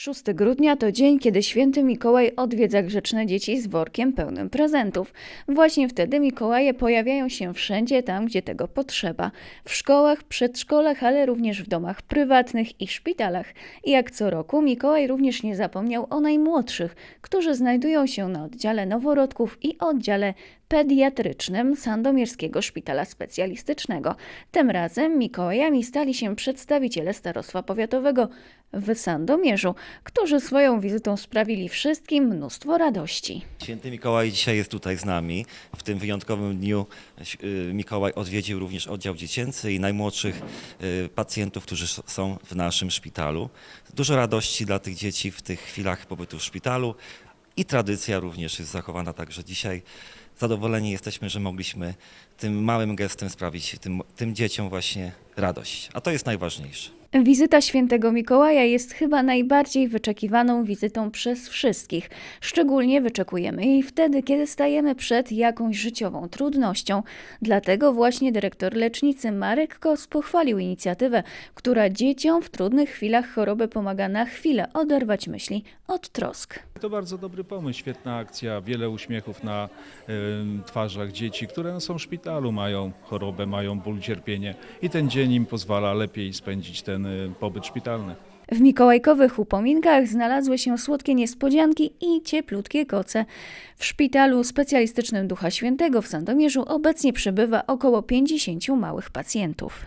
6 grudnia to dzień, kiedy święty Mikołaj odwiedza grzeczne dzieci z workiem pełnym prezentów. Właśnie wtedy Mikołaje pojawiają się wszędzie tam, gdzie tego potrzeba. W szkołach, przedszkolach, ale również w domach prywatnych i szpitalach. I jak co roku Mikołaj również nie zapomniał o najmłodszych, którzy znajdują się na oddziale noworodków i oddziale pediatrycznym Sandomierskiego Szpitala Specjalistycznego. Tym razem Mikołajami stali się przedstawiciele Starostwa Powiatowego w Sandomierzu, którzy swoją wizytą sprawili wszystkim mnóstwo radości. Święty Mikołaj dzisiaj jest tutaj z nami. W tym wyjątkowym dniu y, Mikołaj odwiedził również oddział dziecięcy i najmłodszych y, pacjentów, którzy są w naszym szpitalu. Dużo radości dla tych dzieci w tych chwilach pobytu w szpitalu i tradycja również jest zachowana, także dzisiaj zadowoleni jesteśmy, że mogliśmy tym małym gestem sprawić tym, tym dzieciom właśnie radość. A to jest najważniejsze. Wizyta świętego Mikołaja jest chyba najbardziej wyczekiwaną wizytą przez wszystkich. Szczególnie wyczekujemy jej wtedy, kiedy stajemy przed jakąś życiową trudnością. Dlatego właśnie dyrektor lecznicy Marek Kos pochwalił inicjatywę, która dzieciom w trudnych chwilach choroby pomaga na chwilę oderwać myśli od trosk. To bardzo dobry pomysł, świetna akcja, wiele uśmiechów na em, twarzach dzieci, które są w szpitalu, mają chorobę, mają ból, cierpienie i ten dzień im pozwala lepiej spędzić ten y, pobyt szpitalny. W mikołajkowych upominkach znalazły się słodkie niespodzianki i cieplutkie koce. W szpitalu specjalistycznym Ducha Świętego w Sandomierzu obecnie przebywa około 50 małych pacjentów.